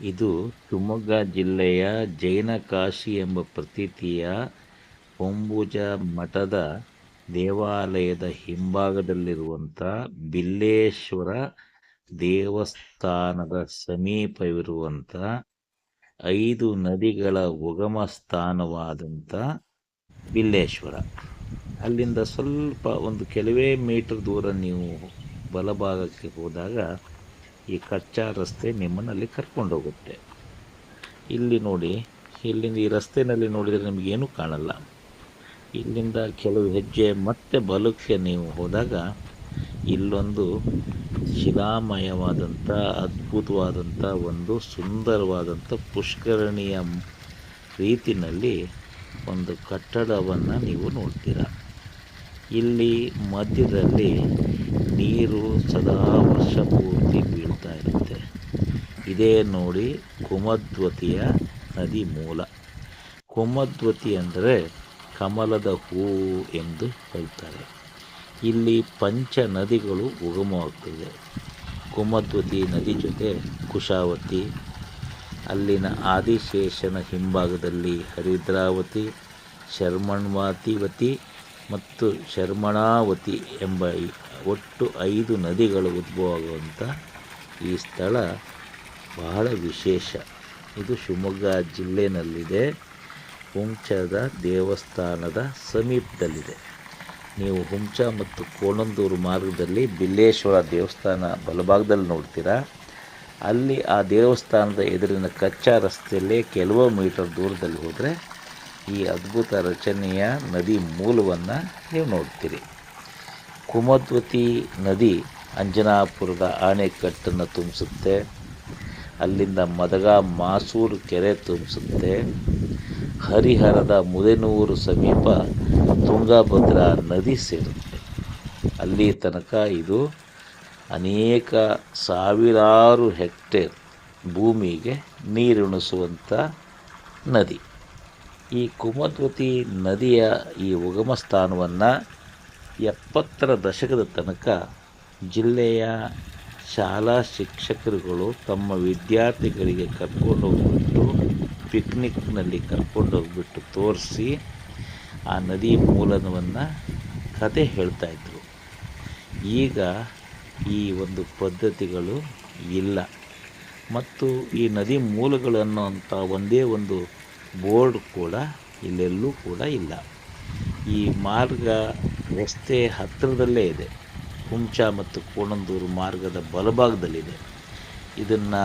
ಇದು ಶಿವಮೊಗ್ಗ ಜಿಲ್ಲೆಯ ಜೈನ ಕಾಶಿ ಎಂಬ ಪ್ರತೀತಿಯ ಹೊಂಬುಜ ಮಠದ ದೇವಾಲಯದ ಹಿಂಭಾಗದಲ್ಲಿರುವಂಥ ಬಿಲ್ಲೇಶ್ವರ ದೇವಸ್ಥಾನದ ಸಮೀಪವಿರುವಂಥ ಐದು ನದಿಗಳ ಉಗಮ ಸ್ಥಾನವಾದಂಥ ಬಿಲ್ಲೇಶ್ವರ. ಅಲ್ಲಿಂದ ಸ್ವಲ್ಪ ಒಂದು ಕೆಲವೇ ಮೀಟರ್ ದೂರ ನೀವು ಬಲಭಾಗಕ್ಕೆ ಹೋದಾಗ ಈ ಕಚ್ಚಾ ರಸ್ತೆ ನಿಮ್ಮನ್ನು ಅಲ್ಲಿ ಕರ್ಕೊಂಡು ಹೋಗುತ್ತೆ ಇಲ್ಲಿ ನೋಡಿ, ಇಲ್ಲಿಂದ ಈ ರಸ್ತೆಯಲ್ಲಿ ನೋಡಿದರೆ ನಿಮಗೇನು ಕಾಣಲ್ಲ. ಇಲ್ಲಿಂದ ಕೆಲವು ಹೆಜ್ಜೆ, ಮತ್ತೆ ಬಲಕ್ಕೆ ನೀವು ಹೋದಾಗ ಇಲ್ಲೊಂದು ಶಿಲಾಮಯವಾದಂಥ ಅದ್ಭುತವಾದಂಥ ಒಂದು ಸುಂದರವಾದಂಥ ಪುಷ್ಕರಣಿಯ ರೀತಿಯಲ್ಲಿ ಒಂದು ಕಟ್ಟಡವನ್ನು ನೀವು ನೋಡ್ತೀರ. ಇಲ್ಲಿ ಮಧ್ಯದಲ್ಲಿ ನೀರು ಸದಾ ವರ್ಷ ಪೂರ್ತಿ ಇದೇ ನೋಡಿ ಕುಮದ್ವತಿಯ ನದಿ ಮೂಲ. ಕುಮದ್ವತಿ ಅಂದರೆ ಕಮಲದ ಹೂ ಎಂದು ಹೇಳ್ತಾರೆ. ಇಲ್ಲಿ ಪಂಚ ನದಿಗಳು ಉಗಮವಾಗ್ತದೆ. ಕುಮದ್ವತಿ ನದಿ ಜೊತೆ ಕುಶಾವತಿ, ಅಲ್ಲಿನ ಆದಿಶೇಷನ ಹಿಂಭಾಗದಲ್ಲಿ ಹರಿದ್ರಾವತಿ, ಶರ್ಮಣ್ವಾತಿವತಿ ಮತ್ತು ಶರ್ಮಣಾವತಿ ಎಂಬ ಒಟ್ಟು ಐದು ನದಿಗಳು ಉದ್ಭವ ಆಗುವಂಥ ಈ ಸ್ಥಳ ಬಹಳ ವಿಶೇಷ. ಇದು ಶಿವಮೊಗ್ಗ ಜಿಲ್ಲೆಯಲ್ಲಿದೆ ಹುಂಚದ ದೇವಸ್ಥಾನದ ಸಮೀಪದಲ್ಲಿದೆ. ನೀವು ಹುಂಚ ಮತ್ತು ಕೋಣಂದೂರು ಮಾರ್ಗದಲ್ಲಿ ಬಿಲ್ಲೇಶ್ವರ ದೇವಸ್ಥಾನ ಬಲಭಾಗದಲ್ಲಿ ನೋಡ್ತೀರಾ? ಅಲ್ಲಿ ಆ ದೇವಸ್ಥಾನದ ಎದುರಿನ ಕಚ್ಚಾ ರಸ್ತೆಯಲ್ಲೇ ಕೆಲವು ಮೀಟರ್ ದೂರದಲ್ಲಿ ಹೋದರೆ ಈ ಅದ್ಭುತ ರಚನೆಯ ನದಿ ಮೂಲವನ್ನು ನೀವು ನೋಡ್ತೀರಿ. ಕುಮದ್ವತಿ ನದಿ ಅಂಜನಾಪುರದ ಆಣೆಕಟ್ಟನ್ನು ತುಂಬಿಸುತ್ತೆ. ಅಲ್ಲಿಂದ ಮದಗ ಮಾಸೂರು ಕೆರೆ ತುಂಬಿಸುತ್ತೆ. ಹರಿಹರದ ಮುದೇನೂರು ಸಮೀಪ ತುಂಗಭದ್ರಾ ನದಿ ಸೇರುತ್ತೆ. ಅಲ್ಲಿ ತನಕ ಇದು ಅನೇಕ ಸಾವಿರಾರು ಹೆಕ್ಟೇರ್ ಭೂಮಿಗೆ ನೀರುಣಿಸುವಂಥ ನದಿ. ಈ ಕುಮದ್ವತಿ ನದಿಯ ಈ ಉಗಮ ಸ್ಥಾನವನ್ನು ಎಪ್ಪತ್ತರ ದಶಕದ ತನಕ ಜಿಲ್ಲೆಯ ಶಾಲಾ ಶಿಕ್ಷಕರುಗಳು ತಮ್ಮ ವಿದ್ಯಾರ್ಥಿಗಳಿಗೆ ಕರ್ಕೊಂಡು ಹೋಗ್ಬಿಟ್ಟು ಪಿಕ್ನಿಕ್ನಲ್ಲಿ ಕರ್ಕೊಂಡು ಹೋಗ್ಬಿಟ್ಟು ತೋರಿಸಿ ಆ ನದಿ ಮೂಲವನ್ನು ಕತೆ ಹೇಳ್ತಾಯಿದ್ರು ಈಗ ಈ ಒಂದು ಪದ್ಧತಿಗಳು ಇಲ್ಲ. ಮತ್ತು ಈ ನದಿ ಮೂಲಗಳು ಅನ್ನೋಂಥ ಒಂದೇ ಒಂದು ಬೋರ್ಡ್ ಕೂಡ ಇಲ್ಲೆಲ್ಲೂ ಕೂಡ ಇಲ್ಲ. ಈ ಮಾರ್ಗ ರಸ್ತೆ ಹತ್ತಿರದಲ್ಲೇ ಇದೆ. ಹುಂಚ ಮತ್ತು ಕೋಣಂದೂರು ಮಾರ್ಗದ ಬಲಭಾಗದಲ್ಲಿದೆ. ಇದನ್ನು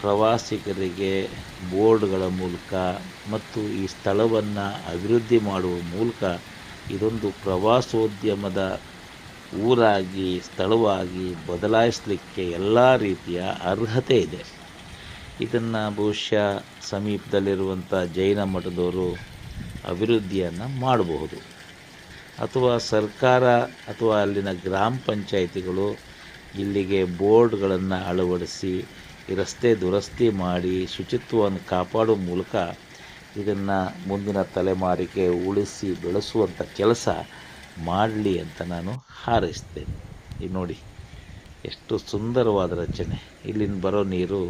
ಪ್ರವಾಸಿಗರಿಗೆ ಬೋರ್ಡ್ಗಳ ಮೂಲಕ ಮತ್ತು ಈ ಸ್ಥಳವನ್ನು ಅಭಿವೃದ್ಧಿ ಮಾಡುವ ಮೂಲಕ ಇದೊಂದು ಪ್ರವಾಸೋದ್ಯಮದ ಊರಾಗಿ, ಸ್ಥಳವಾಗಿ ಬದಲಾಯಿಸಲಿಕ್ಕೆ ಎಲ್ಲ ರೀತಿಯ ಅರ್ಹತೆ ಇದೆ. ಇದನ್ನು ಬಹುಶಃ ಸಮೀಪದಲ್ಲಿರುವಂಥ ಜೈನ ಮಠದವರು ಅಭಿವೃದ್ಧಿಯನ್ನು ಮಾಡಬಹುದು. ಅಥವಾ ಸರ್ಕಾರ ಅಥವಾ ಅಲ್ಲಿನ ಗ್ರಾಮ ಪಂಚಾಯಿತಿಗಳು ಇಲ್ಲಿಗೆ ಬೋರ್ಡ್ಗಳನ್ನು ಅಳವಡಿಸಿ ರಸ್ತೆ ದುರಸ್ತಿ ಮಾಡಿ ಶುಚಿತ್ವವನ್ನು ಕಾಪಾಡೋ ಮೂಲಕ ಇದನ್ನು ಮುಂದಿನ ತಲೆಮಾರಿಗೆ ಉಳಿಸಿ ಬೆಳೆಸುವಂಥ ಕೆಲಸ ಮಾಡಲಿ ಅಂತ ನಾನು ಹಾರೈಸ್ತೇನೆ. ಈ ನೋಡಿ, ಎಷ್ಟು ಸುಂದರವಾದ ರಚನೆ. ಇಲ್ಲಿಂದ ಬರೋ ನೀರು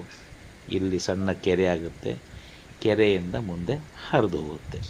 ಇಲ್ಲಿ ಸಣ್ಣ ಕೆರೆ ಆಗುತ್ತೆ. ಕೆರೆಯಿಂದ ಮುಂದೆ ಹರಿದು ಹೋಗುತ್ತೆ.